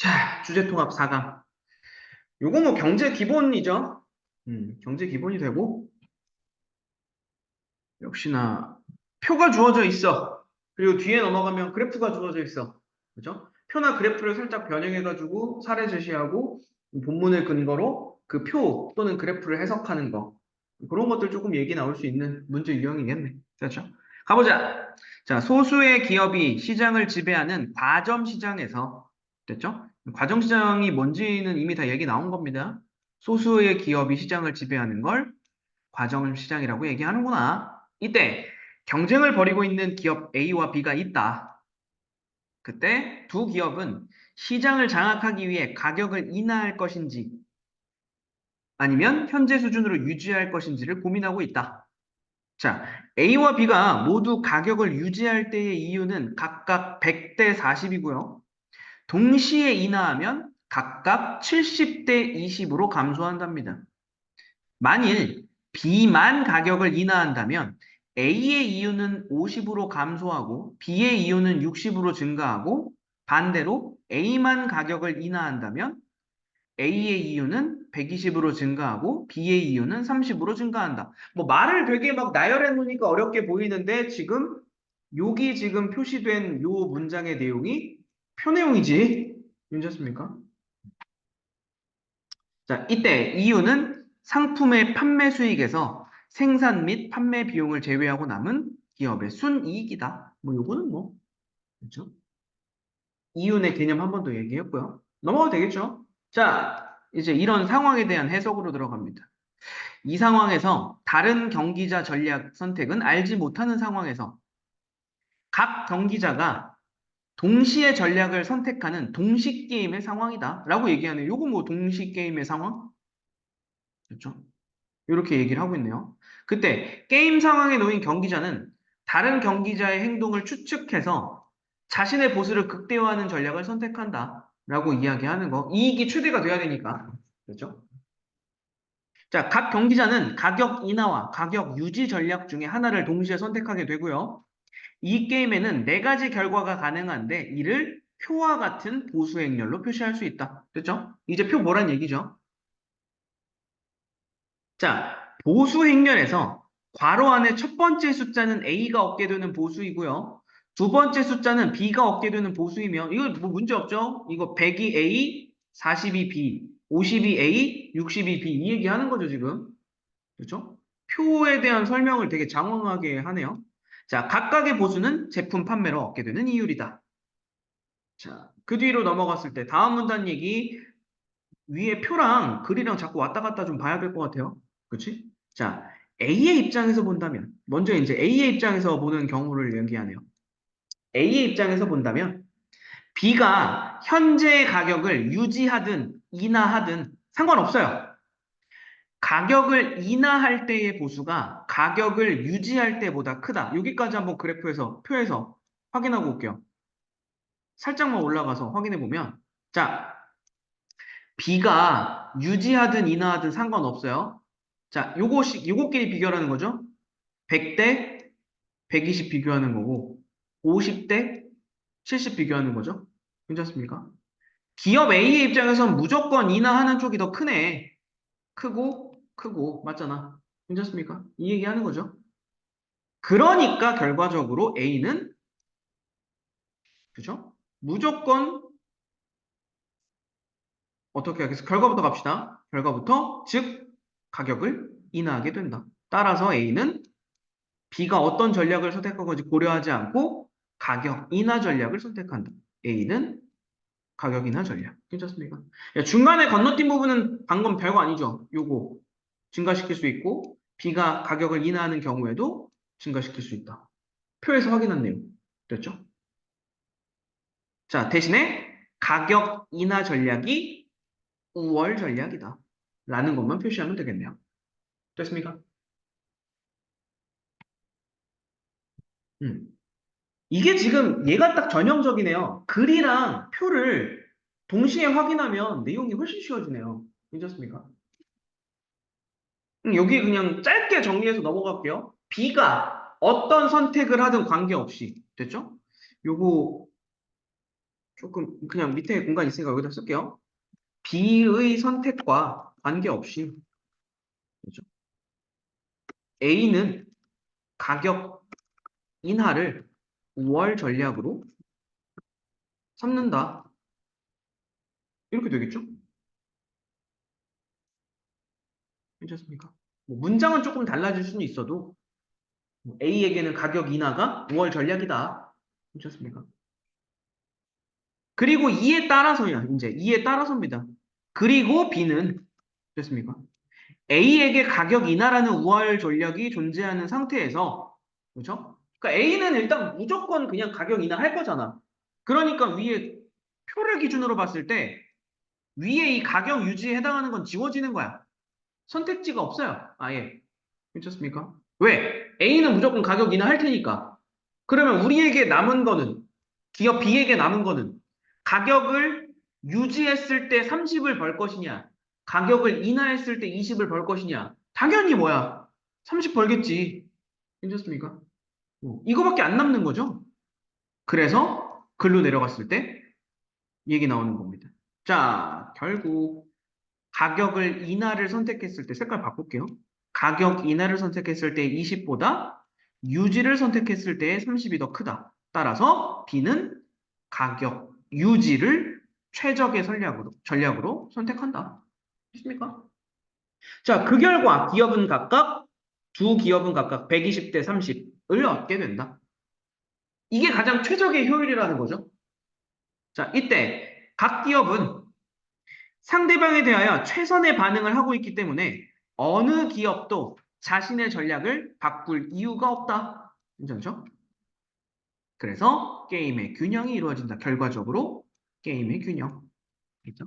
자, 주제통합 4강. 요거 뭐 경제 기본이죠. 음, 경제 기본이 되고, 역시나 표가 주어져 있어. 그리고 뒤에 넘어가면 그래프가 주어져 있어. 그죠? 표나 그래프를 살짝 변형해가지고 사례 제시하고 본문을 근거로 그 표 또는 그래프를 해석하는 거. 그런 것들 조금 얘기 나올 수 있는 문제 유형이겠네. 그렇죠? 가보자. 자, 소수의 기업이 시장을 지배하는 과점 시장에서 됐죠? 과점 시장이 뭔지는 이미 다 얘기 나온 겁니다. 소수의 기업이 시장을 지배하는 걸 과점 시장이라고 얘기하는구나. 이때 경쟁을 벌이고 있는 기업 A와 B가 있다. 그때 두 기업은 시장을 장악하기 위해 가격을 인하할 것인지 아니면 현재 수준으로 유지할 것인지를 고민하고 있다. 자, A와 B가 모두 가격을 유지할 때의 이유는 각각 100대 40이고요. 동시에 인하하면 각각 70대 20으로 감소한답니다. 만일 B만 가격을 인하한다면 A의 이유는 50으로 감소하고 B의 이유는 60으로 증가하고 반대로 A만 가격을 인하한다면 A의 이유는 120으로 증가하고 B의 이유는 30으로 증가한다. 뭐 말을 되게 막 나열해 놓으니까 어렵게 보이는데 지금 여기 지금 표시된 요 문장의 내용이 표 내용이지. 괜찮습니까? 자, 이때 이유는 상품의 판매 수익에서 생산 및 판매 비용을 제외하고 남은 기업의 순이익이다. 뭐 요거는 뭐 그렇죠? 이윤의 개념 한 번 더 얘기했고요. 넘어가도 되겠죠? 자, 이제 이런 상황에 대한 해석으로 들어갑니다. 이 상황에서 다른 경기자 전략 선택은 알지 못하는 상황에서 각 경기자가 동시에 전략을 선택하는 동시 게임의 상황이다. 라고 얘기하는 요거 뭐 동시 게임의 상황? 그렇죠? 이렇게 얘기를 하고 있네요. 그때 게임 상황에 놓인 경기자는 다른 경기자의 행동을 추측해서 자신의 보수를 극대화하는 전략을 선택한다. 라고 이야기하는 거. 이익이 최대가 돼야 되니까. 그렇죠? 자, 각 경기자는 가격 인하와 가격 유지 전략 중에 하나를 동시에 선택하게 되고요. 이 게임에는 네 가지 결과가 가능한데 이를 표와 같은 보수 행렬로 표시할 수 있다. 됐죠? 이제 표 뭐란 얘기죠? 자, 보수 행렬에서 괄호 안에 첫 번째 숫자는 A가 얻게 되는 보수이고요. 두 번째 숫자는 B가 얻게 되는 보수이면 이거 뭐 문제 없죠? 이거 100이 A, 40이 B, 50이 A, 60이 B 이 얘기하는 거죠 지금. 그렇죠? 표에 대한 설명을 되게 장황하게 하네요. 자, 각각의 보수는 제품 판매로 얻게 되는 이율이다. 자, 그 뒤로 넘어갔을 때 다음 문단 얘기 위에 표랑 글이랑 자꾸 왔다 갔다 좀 봐야 될 것 같아요. 그렇지? 자, A의 입장에서 본다면 먼저 이제 A의 입장에서 보는 경우를 얘기하네요. A의 입장에서 본다면 B가 현재 가격을 유지하든 인하하든 상관없어요. 가격을 인하할 때의 보수가 가격을 유지할 때보다 크다. 여기까지 한번 그래프에서 표에서 확인하고 올게요. 살짝만 올라가서 확인해 보면 자 B가 유지하든 인하하든 상관없어요. 자 요것이 요것끼리 비교하는 거죠. 100대 120 비교하는 거고 50대 70 비교하는 거죠. 괜찮습니까? 기업 A의 입장에선 무조건 인하하는 쪽이 더 크네. 크고 크고 맞잖아. 괜찮습니까? 이 얘기하는 거죠. 그러니까 결과적으로 A는 그죠? 무조건 어떻게 하겠어? 결과부터 갑시다. 결과부터 즉 가격을 인하하게 된다. 따라서 A는 B가 어떤 전략을 선택한 건지 고려하지 않고 가격 인하 전략을 선택한다. A는 가격 인하 전략. 괜찮습니까? 야, 중간에 건너뛴 부분은 방금 별거 아니죠. 요거 증가시킬 수 있고 B가 가격을 인하하는 경우에도 증가시킬 수 있다. 표에서 확인한 내용. 됐죠? 자, 대신에 가격 인하 전략이 우월 전략이다. 라는 것만 표시하면 되겠네요. 됐습니까? 음. 이게 지금 얘가 딱 전형적이네요. 글이랑 표를 동시에 확인하면 내용이 훨씬 쉬워지네요. 괜찮습니까? 음, 여기 그냥 짧게 정리해서 넘어갈게요. B가 어떤 선택을 하든 관계없이 됐죠? 요거 조금 그냥 밑에 공간 있으니까 여기다 쓸게요. B의 선택과 관계없이 그죠? A는 가격 인하를 우월 전략으로 삼는다. 이렇게 되겠죠? 괜찮습니까? 뭐 문장은 조금 달라질 수는 있어도 뭐 A에게는 가격 인하가 5월 전략이다. 괜찮습니까? 그리고 이에 따라서야 이제 이에 따라서입니다. 그리고 B는 됐습니까? A에게 가격 인하라는 우월 전략이 존재하는 상태에서 그렇죠? 그러니까 A는 일단 무조건 그냥 가격 인하 할 거잖아. 그러니까 위에 표를 기준으로 봤을 때 위에 이 가격 유지에 해당하는 건 지워지는 거야. 선택지가 없어요. 아예. 괜찮습니까? 왜? A는 무조건 가격 인하 할 테니까. 그러면 우리에게 남은 거는 기업 B에게 남은 거는 가격을 유지했을 때 30을 벌 것이냐, 가격을 인하했을 때 20을 벌 것이냐. 당연히 뭐야? 30 벌겠지. 괜찮습니까? 어, 이거밖에 안 남는 거죠. 그래서 글로 내려갔을 때 얘기 나오는 겁니다. 자, 결국 가격을 인하를 선택했을 때 색깔 바꿀게요. 가격 인하를 선택했을 때 20보다 유지를 선택했을 때 30이 더 크다. 따라서 B는 가격 유지를 최적의 전략으로, 전략으로 선택한다. 됐습니까? 자, 그 결과 기업은 각각 두 기업은 각각 120대 30을 얻게 된다. 이게 가장 최적의 효율이라는 거죠. 자, 이때 각 기업은 상대방에 대하여 최선의 반응을 하고 있기 때문에 어느 기업도 자신의 전략을 바꿀 이유가 없다. 괜찮죠? 그래서 게임의 균형이 이루어진다. 결과적으로 게임의 균형. 그죠?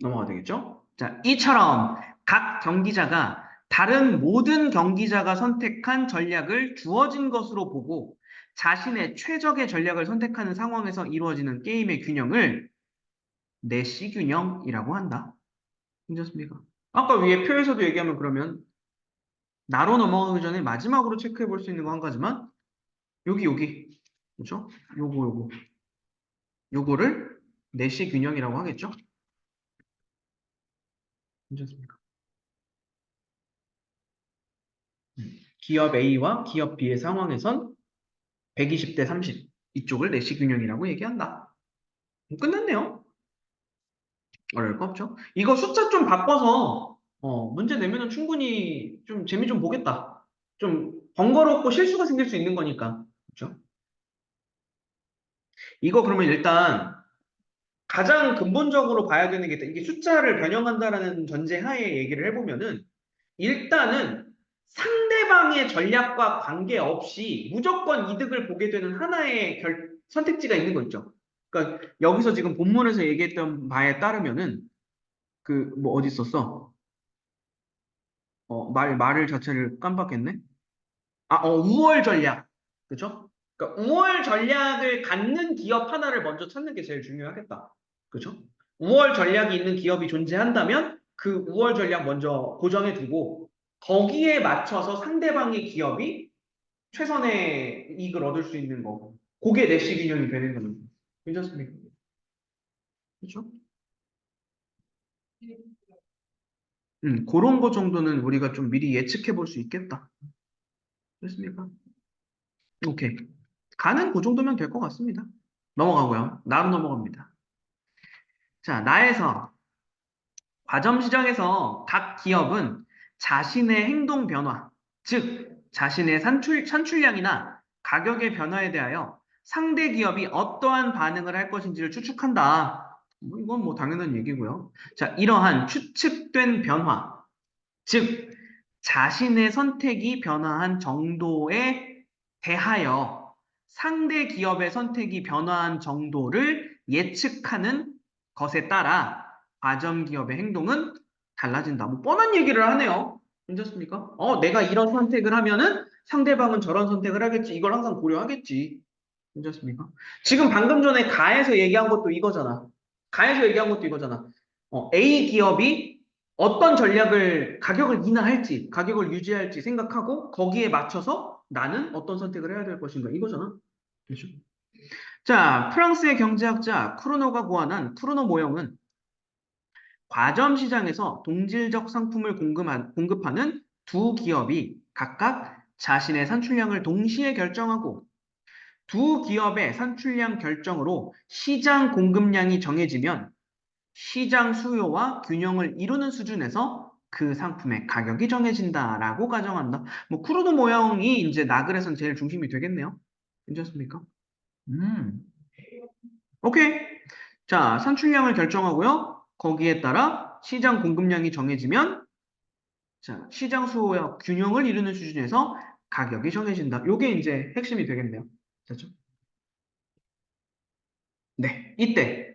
넘어가 되겠죠? 자, 이처럼 각 경기자가 다른 모든 경기자가 선택한 전략을 주어진 것으로 보고 자신의 최적의 전략을 선택하는 상황에서 이루어지는 게임의 균형을 내시 균형이라고 한다. 괜찮습니까? 아까 위에 표에서도 얘기하면 그러면 나로 넘어가기 전에 마지막으로 체크해 볼 수 있는 거 한 가지만 여기 여기 그렇죠? 요거 요거 요거를 내시 균형이라고 하겠죠? 괜찮습니까? 음, 기업 A와 기업 B의 상황에선 120대 30 이쪽을 내시 균형이라고 얘기한다. 뭐 끝났네요. 어려울 거 없죠. 이거 숫자 좀 바꿔서 어, 문제 내면은 충분히 좀 재미 좀 보겠다. 좀 번거롭고 실수가 생길 수 있는 거니까. 그렇죠? 이거 그러면 일단 가장 근본적으로 봐야 되는 게 있다. 이게 숫자를 변형한다라는 전제 하에 얘기를 해보면은 일단은 상대방의 전략과 관계없이 무조건 이득을 보게 되는 하나의 결, 선택지가 있는 거 있죠. 그러니까 여기서 지금 본문에서 얘기했던 바에 따르면은 그 뭐 어디 있었어? 어, 말 말을 자체를 깜빡했네. 아, 어, 우월 전략. 그죠? 그러니까 우월 전략을 갖는 기업 하나를 먼저 찾는 게 제일 중요하겠다. 그죠? 우월 전략이 있는 기업이 존재한다면 그 우월 전략 먼저 고정해 두고 거기에 맞춰서 상대방의 기업이 최선의 이익을 얻을 수 있는 거. 그게 내시 균형이 되는 겁니다. 괜찮습니까? 그렇죠? 음, 그런 거 정도는 우리가 좀 미리 예측해 볼 수 있겠다. 됐습니까? 오케이. 가는 그 정도면 될 것 같습니다. 넘어가고요. 나로 넘어갑니다. 자, 나에서 과점 시장에서 각 기업은 자신의 행동 변화, 즉 자신의 산출, 산출량이나 가격의 변화에 대하여 상대 기업이 어떠한 반응을 할 것인지를 추측한다. 뭐 이건 뭐 당연한 얘기고요. 자, 이러한 추측된 변화, 즉 자신의 선택이 변화한 정도에 대하여 상대 기업의 선택이 변화한 정도를 예측하는 것에 따라 과점 기업의 행동은 달라진다. 뭐 뻔한 얘기를 하네요. 괜찮습니까? 어, 내가 이런 선택을 하면은 상대방은 저런 선택을 하겠지. 이걸 항상 고려하겠지. 괜찮습니까? 지금 방금 전에 가에서 얘기한 것도 이거잖아. 가에서 얘기한 것도 이거잖아. 어, A 기업이 어떤 전략을 가격을 인하할지, 가격을 유지할지 생각하고 거기에 맞춰서 나는 어떤 선택을 해야 될 것인가 이거잖아. 그렇죠? 자, 프랑스의 경제학자 크루노가 고안한 크루노 모형은 과점 시장에서 동질적 상품을 공급한- 공급하는 두 기업이 각각 자신의 산출량을 동시에 결정하고 두 기업의 산출량 결정으로 시장 공급량이 정해지면 시장 수요와 균형을 이루는 수준에서 그 상품의 가격이 정해진다라고 가정한다. 뭐 크루노 모형이 이제 나글에선 제일 중심이 되겠네요. 괜찮습니까? 음. 오케이. 자, 산출량을 결정하고요. 거기에 따라 시장 공급량이 정해지면 자, 시장 수요와 균형을 이루는 수준에서 가격이 정해진다. 요게 이제 핵심이 되겠네요. 됐죠? 네, 이때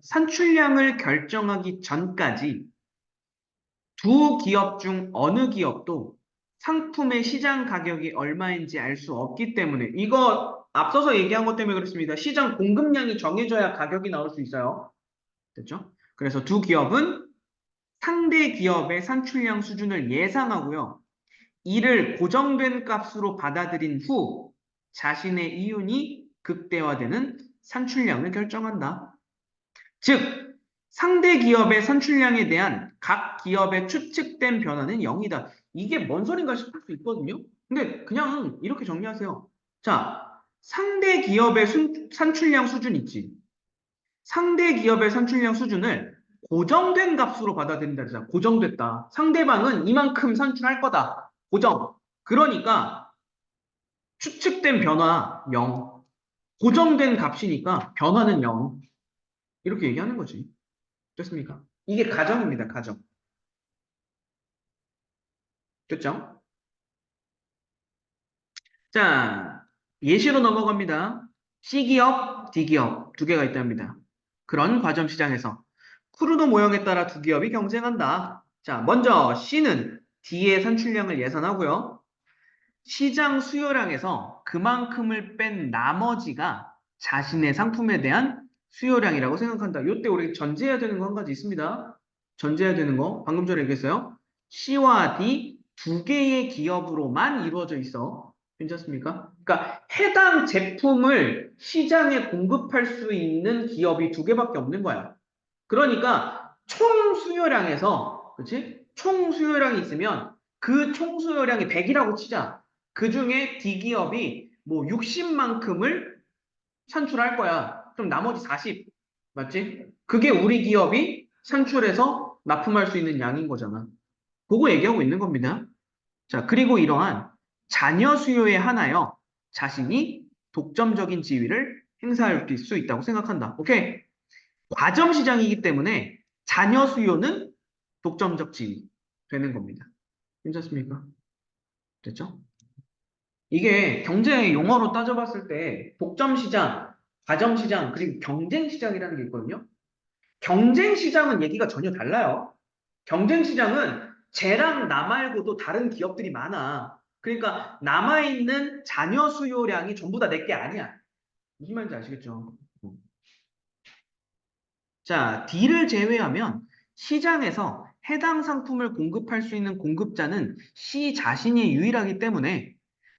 산출량을 결정하기 전까지 두 기업 중 어느 기업도 상품의 시장 가격이 얼마인지 알 수 없기 때문에 이거 앞서서 얘기한 것 때문에 그렇습니다. 시장 공급량이 정해져야 가격이 나올 수 있어요. 됐죠? 그래서 두 기업은 상대 기업의 산출량 수준을 예상하고요. 이를 고정된 값으로 받아들인 후 자신의 이윤이 극대화되는 산출량을 결정한다. 즉, 상대 기업의 산출량에 대한 각 기업의 추측된 변화는 0이다. 이게 뭔 소린가 싶을 수 있거든요. 근데 그냥 이렇게 정리하세요. 자, 상대 기업의 순- 산출량 수준 있지. 상대 기업의 산출량 수준을 고정된 값으로 받아들인다. 고정됐다. 상대방은 이만큼 산출할 거다. 고정. 그러니까 추측된 변화 0. 고정된 값이니까 변화는 0. 이렇게 얘기하는 거지. 됐습니까? 이게 가정입니다. 가정. 됐죠? 자, 예시로 넘어갑니다. C기업, D기업 두 개가 있답니다. 그런 과점 시장에서 크루노 모형에 따라 두 기업이 경쟁한다. 자, 먼저 C는 D의 산출량을 예산하고요. 시장 수요량에서 그만큼을 뺀 나머지가 자신의 상품에 대한 수요량이라고 생각한다. 이때 우리 전제해야 되는 거 한 가지 있습니다. 전제해야 되는 거 방금 전에 얘기했어요. C와 D 두 개의 기업으로만 이루어져 있어. 괜찮습니까? 그러니까 해당 제품을 시장에 공급할 수 있는 기업이 두 개밖에 없는 거야. 그러니까 총 수요량에서 그렇지? 총 수요량이 있으면 그 총 수요량이 100이라고 치자. 그 중에 D 기업이 뭐 60만큼을 산출할 거야. 그럼 나머지 40 맞지? 그게 우리 기업이 산출해서 납품할 수 있는 양인 거잖아. 그거 얘기하고 있는 겁니다. 자, 그리고 이러한 잔여 수요에 한하여 자신이 독점적인 지위를 행사할 수 있다고 생각한다. 오케이? 과점 시장이기 때문에 잔여 수요는 독점적 지위 되는 겁니다. 괜찮습니까? 됐죠? 이게 경제 용어로 따져봤을 때 독점 시장, 과점 시장, 그리고 경쟁 시장이라는 게 있거든요. 경쟁 시장은 얘기가 전혀 달라요. 경쟁 시장은 쟤랑 나 말고도 다른 기업들이 많아. 그러니까 남아있는 잔여 수요량이 전부 다 내 게 아니야. 무슨 말인지 아시겠죠? 자, D를 제외하면 시장에서 해당 상품을 공급할 수 있는 공급자는 C 자신이 유일하기 때문에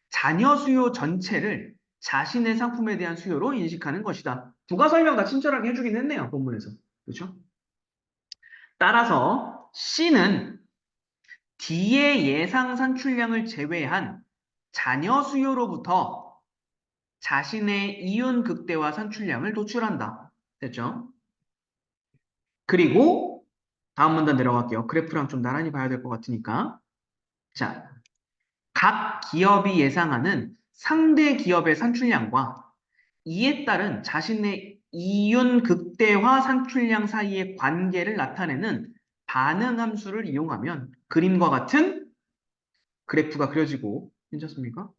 잔여 수요 전체를 자신의 상품에 대한 수요로 인식하는 것이다. 부가 설명 다 친절하게 해주긴 했네요. 본문에서. 그렇죠? 따라서 C는 D의 예상 산출량을 제외한 잔여 수요로부터 자신의 이윤 극대화 산출량을 도출한다. 됐죠? 그리고 다음 문단 내려갈게요. 그래프랑 좀 나란히 봐야 될 것 같으니까. 자, 각 기업이 예상하는 상대 기업의 산출량과 이에 따른 자신의 이윤 극대화 산출량 사이의 관계를 나타내는 반응 함수를 이용하면 그림과 같은 그래프가 그려지고 괜찮습니까?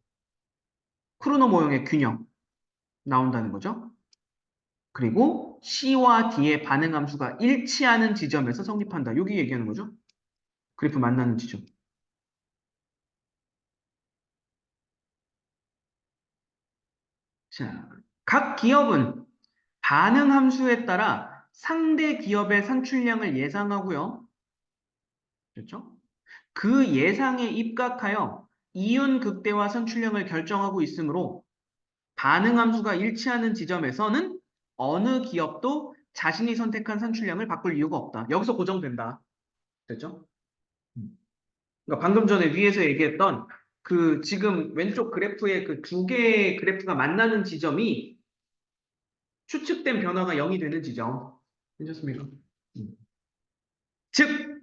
크루노 모형의 균형 나온다는 거죠. 그리고 C와 D의 반응 함수가 일치하는 지점에서 성립한다. 여기 얘기하는 거죠. 그래프 만나는 지점. 자, 각 기업은 반응 함수에 따라 상대 기업의 산출량을 예상하고요. 그렇죠? 그 예상에 입각하여 이윤 극대화 산출량을 결정하고 있으므로 반응 함수가 일치하는 지점에서는 어느 기업도 자신이 선택한 산출량을 바꿀 이유가 없다. 여기서 고정된다. 됐죠? 음. 그러니까 방금 전에 위에서 얘기했던 그 지금 왼쪽 그래프의 그 두 개의 그래프가 만나는 지점이 추측된 변화가 0이 되는 지점. 괜찮습니까? 음. 즉,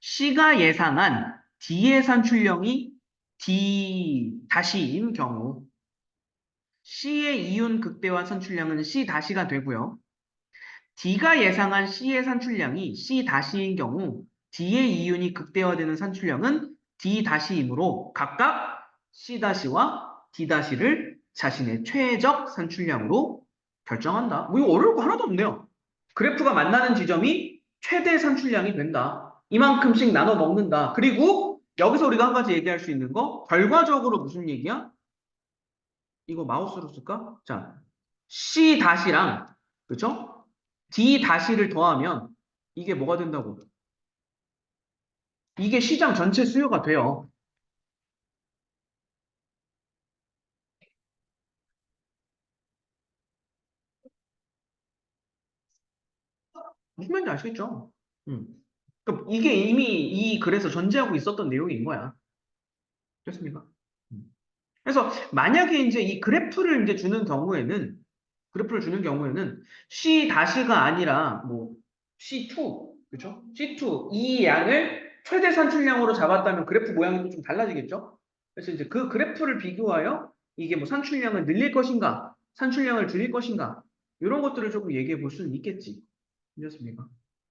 C가 예상한 D의 산출량이 D 다시인 경우 C의 이윤 극대화 산출량은 C 다시가 되고요. D가 예상한 C의 산출량이 C 다시인 경우 D의 이윤이 극대화되는 산출량은 D 다시이므로 각각 C 다시와 D 다시를 자신의 최적 산출량으로 결정한다. 뭐 이거 어려울 거 하나도 없네요. 그래프가 만나는 지점이 최대 산출량이 된다. 이만큼씩 나눠 먹는다. 그리고 여기서 우리가 한 가지 얘기할 수 있는 거 결과적으로 무슨 얘기야? 이거 마우스로 쓸까? 자, C 다시랑 그죠? D 다시를 더하면 이게 뭐가 된다고? 이게 시장 전체 수요가 돼요. 무슨 말인지 아시겠죠? 음. 그럼 이게 이미 이 글에서 전제하고 있었던 내용인 거야. 됐습니까? 음. 그래서 만약에 이제 이 그래프를 이제 주는 경우에는 그래프를 주는 경우에는 C 다시가 아니라 뭐 C2 그죠? C2 이 양을 최대 산출량으로 잡았다면 그래프 모양이 좀 달라지겠죠? 그래서 이제 그 그래프를 비교하여 이게 뭐 산출량을 늘릴 것인가, 산출량을 줄일 것인가 이런 것들을 조금 얘기해 볼 수는 있겠지. 괜찮습니까?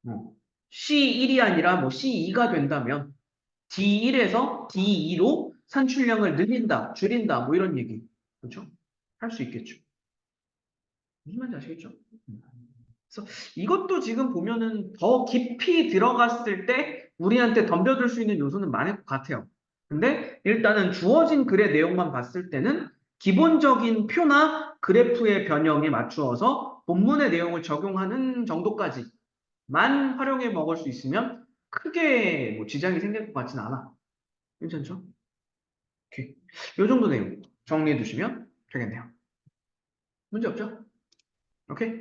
어. C1이 아니라 뭐 C2가 된다면 D1에서 D2로 산출량을 늘린다, 줄인다, 뭐 이런 얘기. 그렇죠? 할 수 있겠죠. 무슨 말인지 아시겠죠? 음. 그래서 이것도 지금 보면은 더 깊이 들어갔을 때 우리한테 덤벼들 수 있는 요소는 많을 것 같아요. 근데 일단은 주어진 글의 내용만 봤을 때는 기본적인 표나 그래프의 변형에 맞추어서 본문의 내용을 적용하는 정도까지만 활용해 먹을 수 있으면 크게 뭐 지장이 생길 것 같지는 않아. 괜찮죠? 오케이. 요 정도 내용 정리해 두시면 되겠네요. 문제 없죠? 오케이?